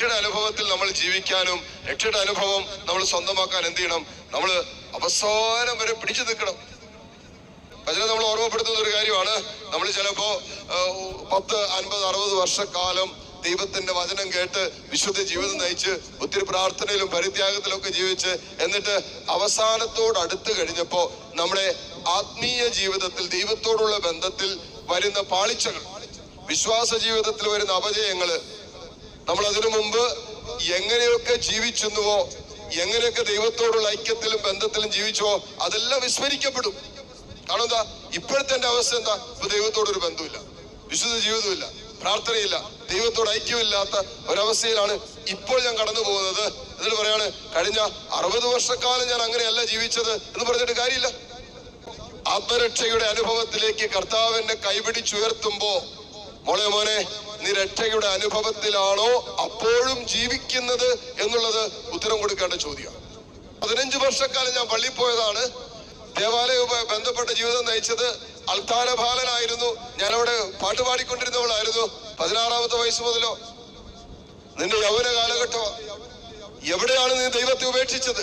രക്ഷയുടെ അനുഭവത്തിൽ നമ്മൾ ജീവിക്കാനും രക്ഷയുടെ അനുഭവം നമ്മൾ സ്വന്തമാക്കാൻ എന്ത് ചെയ്യണം? നമ്മൾ അവസാനം വരെ പിടിച്ചു നിൽക്കണം. അതിനെ നമ്മൾ ഓർമ്മപ്പെടുത്തുന്ന ഒരു കാര്യമാണ്. നമ്മൾ ചിലപ്പോ പത്ത് അൻപത് അറുപത് വർഷക്കാലം ദൈവത്തിന്റെ വചനം കേട്ട് വിശുദ്ധ ജീവിതം നയിച്ച് ഒത്തിരി പ്രാർത്ഥനയിലും പരിത്യാഗത്തിലും ഒക്കെ ജീവിച്ച് എന്നിട്ട് അവസാനത്തോട് അടുത്ത് കഴിഞ്ഞപ്പോ നമ്മുടെ ആത്മീയ ജീവിതത്തിൽ ദൈവത്തോടുള്ള ബന്ധത്തിൽ വരുന്ന പാളിച്ചകൾ വിശ്വാസ ജീവിതത്തിൽ വരുന്ന അപജയങ്ങൾ നമ്മൾ അതിനു മുമ്പ് എങ്ങനെയൊക്കെ ജീവിച്ചെന്നുവോ എങ്ങനെയൊക്കെ ദൈവത്തോടുള്ള ഐക്യത്തിലും ബന്ധത്തിലും ജീവിച്ചുവോ അതെല്ലാം വിസ്മരിക്കപ്പെടും. കാരണം എന്താ ഇപ്പോഴത്തെ എന്റെ അവസ്ഥ എന്താ? ഇപ്പൊ ദൈവത്തോടൊരു ബന്ധമില്ല വിശുദ്ധ ജീവിതമില്ല പ്രാർത്ഥനയില്ല. ദൈവത്തോട് ഐക്യമില്ലാത്ത ഒരവസ്ഥയിലാണ് ഇപ്പോൾ ഞാൻ കടന്നു പോകുന്നത്. എന്നിട്ട് പറയാണ് കഴിഞ്ഞ അറുപത് വർഷക്കാലം ഞാൻ അങ്ങനെയല്ല ജീവിച്ചത് എന്ന് പറഞ്ഞിട്ട് കാര്യമില്ല. ആത്മരക്ഷയുടെ അനുഭവത്തിലേക്ക് കർത്താവിന്റെ കൈപിടിച്ചുയർത്തുമ്പോ മോളെ മോനെ നീ രക്ഷയുടെ അനുഭവത്തിലാണോ അപ്പോഴും ജീവിക്കുന്നത് എന്നുള്ളത് ഉത്തരം കൊടുക്കേണ്ട ചോദ്യമാണ്. പതിനഞ്ച് വർഷക്കാലം ഞാൻ പള്ളി പോയതാണ്. ദേവാലയവുമായി ബന്ധപ്പെട്ട ജീവിതം നയിച്ചത് അൽത്താരബാലനായിരുന്നു. ഞാൻ അവിടെ പാട്ട് പാടിക്കൊണ്ടിരുന്നവളായിരുന്നു. പതിനാറാമത്തെ വയസ്സ് മുതലോ. നിന്റെ യൗവന കാലഘട്ടം എവിടെയാണ് നീ ദൈവത്തെ ഉപേക്ഷിച്ചത്?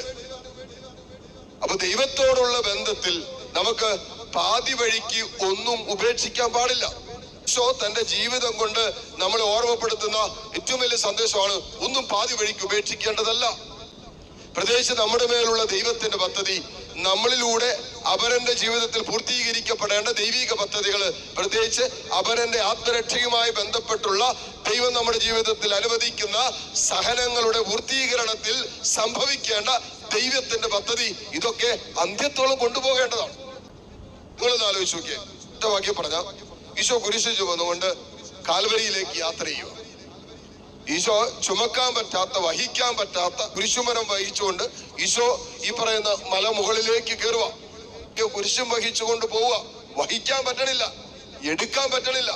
അപ്പൊ ദൈവത്തോടുള്ള ബന്ധത്തിൽ നമുക്ക് പാതി വഴിക്ക് ഒന്നും ഉപേക്ഷിക്കാൻ പാടില്ല. ഈശോ തന്റെ ജീവിതം കൊണ്ട് നമ്മളെ ഓർമ്മപ്പെടുത്തുന്ന ഏറ്റവും വലിയ സന്ദേശമാണ് ഒന്നും പാതി വഴിക്ക് ഉപേക്ഷിക്കേണ്ടതല്ല. പ്രത്യേകിച്ച് നമ്മുടെ മേലുള്ള ദൈവത്തിന്റെ പദ്ധതി നമ്മളിലൂടെ അപരന്റെ ജീവിതത്തിൽ പൂർത്തീകരിക്കപ്പെടേണ്ട ദൈവിക പദ്ധതികൾ പ്രത്യേകിച്ച് അപരന്റെ ആത്മരക്ഷയുമായി ബന്ധപ്പെട്ടുള്ള ദൈവം നമ്മുടെ ജീവിതത്തിൽ അനുവദിക്കുന്ന സഹനങ്ങളുടെ പൂർത്തീകരണത്തിൽ സംഭവിക്കേണ്ട ദൈവത്തിന്റെ പദ്ധതി ഇതൊക്കെ അന്ത്യത്തോളം കൊണ്ടുപോകേണ്ടതാണ്. നിങ്ങളൊന്ന് ആലോചിച്ച് നോക്കിയേ. ഒറ്റ വാക്യം പറഞ്ഞ ഈശോ കുരിശ് ചുമന്നുകൊണ്ട് കാൽവരിയിലേക്ക് യാത്ര ചെയ്യുക. ഈശോ ചുമക്കാൻ പറ്റാത്ത വഹിക്കാൻ പറ്റാത്ത കുരിശുമരം വഹിച്ചുകൊണ്ട് ഈശോ ഈ പറയുന്ന മലമുകളിലേക്ക് കയറുക കുരിശും വഹിച്ചുകൊണ്ട് പോവുക. വഹിക്കാൻ പറ്റണില്ല. എടുക്കാൻ പറ്റണില്ല.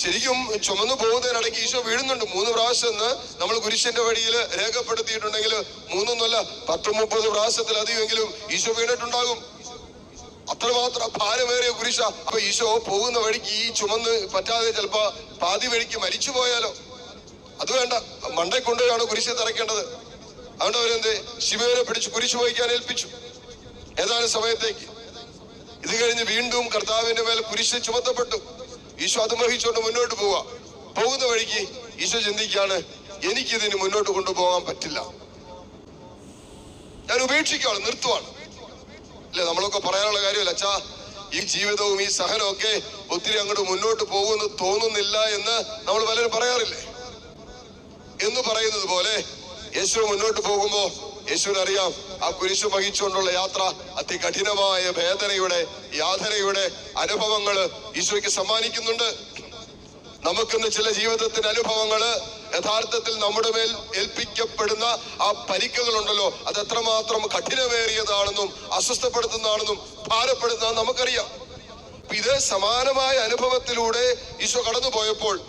ശരിക്കും ചുമന്നു പോകുന്നതിനിടയ്ക്ക് ഈശോ വീഴുന്നുണ്ട്. മൂന്ന് പ്രാവശ്യം നമ്മൾ കുരിശിന്റെ വഴിയിൽ രേഖപ്പെടുത്തിയിട്ടുണ്ടെങ്കിൽ മൂന്നൊന്നുമല്ല പത്ത് മുപ്പത് പ്രാവശ്യത്തിലധികമെങ്കിലും ഈശോ വീണിട്ടുണ്ടാകും. അത്രമാത്രം ഭാരമേറിയ കുരിശ അപ്പൊ ഈശോ പോകുന്ന വഴിക്ക് ഈ ചുമന്ന് പറ്റാതെ ചിലപ്പോ പാതി വഴിക്ക് മരിച്ചു പോയാലോ? അത് വേണ്ട. മണ്ടേ കൊണ്ടുപോയാണ് കുരിശ് തറയ്ക്കേണ്ടത്. അതുകൊണ്ട് അവരെന്ത് ശിവനെ പിടിച്ച് കുരിശ് വഹിക്കാൻ ഏൽപ്പിച്ചു. ഏതാനും സമയത്തേക്ക്. ഇത് കഴിഞ്ഞ് വീണ്ടും കർത്താവിന്റെ മേൽ കുരിശ് ചുമത്തപ്പെട്ടു. ഈശോ അത് വഹിച്ചുകൊണ്ട് മുന്നോട്ട് പോവുക. പോകുന്ന വഴിക്ക് ഈശോ ചിന്തിക്കാണ് എനിക്കിതിന് മുന്നോട്ട് കൊണ്ടുപോകാൻ പറ്റില്ല. ഞാൻ ഉപേക്ഷിക്കുകയാണ് നിർത്തുവാണ്. അല്ലെ നമ്മളൊക്കെ പറയാനുള്ള കാര്യമല്ല അച്ഛാ ഈ ജീവിതവും ഈ സഹനവും ഒക്കെ ഒത്തിരി അങ്ങോട്ട് മുന്നോട്ട് പോകുമെന്ന് തോന്നുന്നില്ല എന്ന് നമ്മൾ പലരും പറയാറില്ലേ? എന്ന് പറയുന്നത് പോലെ യേശു മുന്നോട്ട് പോകുമ്പോ യേശുവിന് അറിയാം ആ കുരിശു വഹിച്ചുകൊണ്ടുള്ള യാത്ര അതികഠിനമായ വേദനയുടെ യാതനയുടെ അനുഭവങ്ങൾ ഈശോയ്ക്ക് സമ്മാനിക്കുന്നുണ്ട്. നമുക്കിന്ന് ചില ജീവിതത്തിന്റെ അനുഭവങ്ങൾ യഥാർത്ഥത്തിൽ നമ്മുടെ മേൽ ഏൽപ്പിക്കപ്പെടുന്ന ആ പരിക്കുകളുണ്ടല്ലോ. അത് എത്രമാത്രം കഠിനമേറിയതാണെന്നും അസ്വസ്ഥപ്പെടുത്തുന്നതാണെന്നും ഭാരപ്പെടുന്ന നമുക്കറിയാം. ഇത് സമാനമായ അനുഭവത്തിലൂടെ ഈശോ കടന്നുപോയപ്പോൾ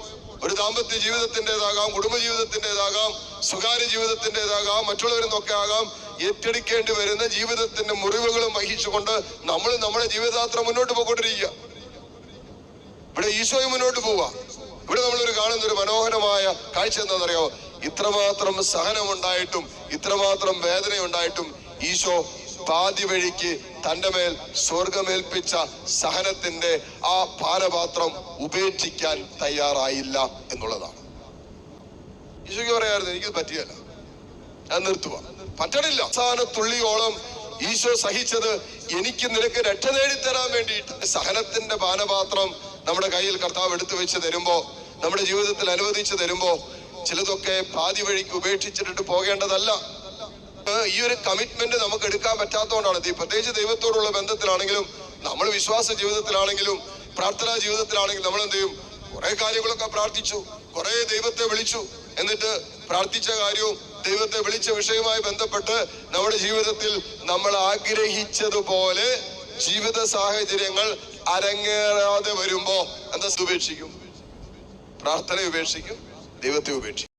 ഒരു ദാമ്പത്യ ജീവിതത്തിന്റെതാകാം കുടുംബ ജീവിതത്തിന്റെതാകാം സ്വകാര്യ ജീവിതത്തിന്റെതാകാം മറ്റുള്ളവരിൽ നിന്നൊക്കെ ആകാം ഏറ്റെടുക്കേണ്ടി വരുന്ന ജീവിതത്തിന്റെ മുറിവുകളും വഹിച്ചുകൊണ്ട് നമ്മൾ നമ്മുടെ ജീവിതയാത്ര മുന്നോട്ട് പോയിക്കൊണ്ടിരിക്കുക. ഇവിടെ ഈശോയും മുന്നോട്ട് പോവാ ഇവിടെ നമ്മളൊരു കാണുന്ന ഒരു മനോഹരമായ കാഴ്ച എന്താണെന്നറിയോ? ഇത്രമാത്രം സഹനമുണ്ടായിട്ടും ഇത്രമാത്രം വേദന ഉണ്ടായിട്ടും ഈശോ പാതി വഴിക്ക് തന്റെ മേൽ സ്വർഗമേൽപ്പിച്ച സഹനത്തിന്റെ ആ പാനപാത്രം ഉപേക്ഷിക്കാൻ തയ്യാറായില്ല എന്നുള്ളതാണ്. ഈശോയ്ക്ക് പറയായിരുന്നു എനിക്ക് പറ്റിയല്ല. ഞാൻ നിർത്തുക പറ്റണില്ല. അവസാന തുള്ളിയോളം ഈശോ സഹിച്ചത് എനിക്ക് നിനക്ക് രക്ഷ നേടിത്തരാൻ വേണ്ടിയിട്ട്. സഹനത്തിന്റെ പാനപാത്രം നമ്മുടെ കയ്യിൽ കർത്താവ് എടുത്തു വെച്ച് തരുമ്പോ നമ്മുടെ ജീവിതത്തിൽ അനുവദിച്ചു തരുമ്പോ ചിലതൊക്കെ പാതി വഴിക്ക് ഉപേക്ഷിച്ചിട്ട് പോകേണ്ടതല്ല. ഈ ഒരു കമ്മിറ്റ്മെന്റ് നമുക്ക് എടുക്കാൻ പറ്റാത്തതുകൊണ്ടാണ്. പ്രത്യേകിച്ച് ദൈവത്തോടുള്ള ബന്ധത്തിലാണെങ്കിലും നമ്മൾ വിശ്വാസ ജീവിതത്തിലാണെങ്കിലും പ്രാർത്ഥനാ ജീവിതത്തിലാണെങ്കിലും നമ്മൾ എന്ത് ചെയ്യും? കുറെ കാര്യങ്ങളൊക്കെ പ്രാർത്ഥിച്ചു കുറെ ദൈവത്തെ വിളിച്ചു. എന്നിട്ട് പ്രാർത്ഥിച്ച കാര്യവും ദൈവത്തെ വിളിച്ച വിഷയവുമായി ബന്ധപ്പെട്ട് നമ്മുടെ ജീവിതത്തിൽ നമ്മൾ ആഗ്രഹിച്ചതുപോലെ ജീവിത സാഹചര്യങ്ങൾ അരങ്ങേറാതെ വരുമ്പോ എന്താ ഉപേക്ഷിക്കും? പ്രാർത്ഥന ഉപേക്ഷിക്കും ദൈവത്തെ ഉപേക്ഷിക്കും.